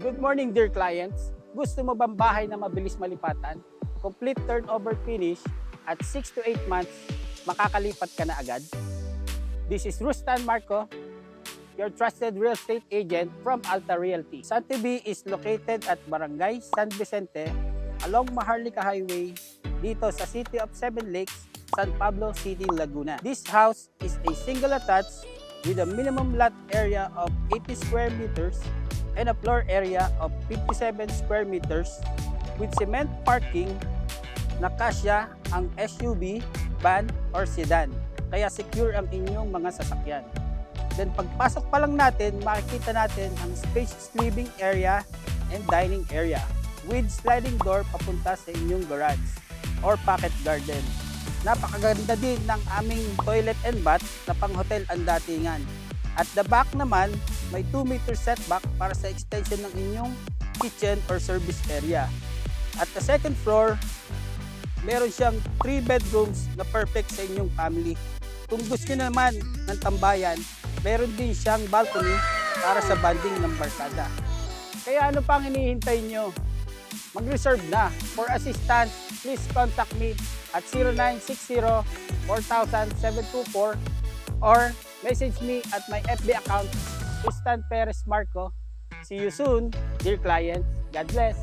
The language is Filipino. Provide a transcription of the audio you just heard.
Good morning dear clients. Gusto mo bang bahay na mabilis malipatan? Complete turnover finish at 6 to 8 months makakalipat ka na agad? This is Rustan Marco, your trusted real estate agent from Alta Realty. Santibi is located at Barangay San Vicente along Maharlika Highway dito sa City of Seven Lakes, San Pablo City, Laguna. This house is a single attached with a minimum lot area of 80 square meters and a floor area of 57 square meters with cement parking na kasya ang SUV, van, or sedan. Kaya secure ang inyong mga sasakyan. Then pagpasok pa lang natin, makikita natin ang spacious living area and dining area with sliding door papunta sa inyong garage or pocket garden. Napakaganda din ng aming toilet and bath na pang hotel ang datingan. At the back naman, may 2 meter setback para sa extension ng inyong kitchen or service area. At the second floor, meron siyang 3 bedrooms na perfect sa inyong family. Kung gusto naman ng tambayan, meron din siyang balcony para sa banding ng barkada. Kaya ano pang hinihintay nyo? Mag-reserve na. For assistance, please contact me at 0960-4724 or message me at my FB account, Tristan Perez Marco. See you soon, dear clients. God bless.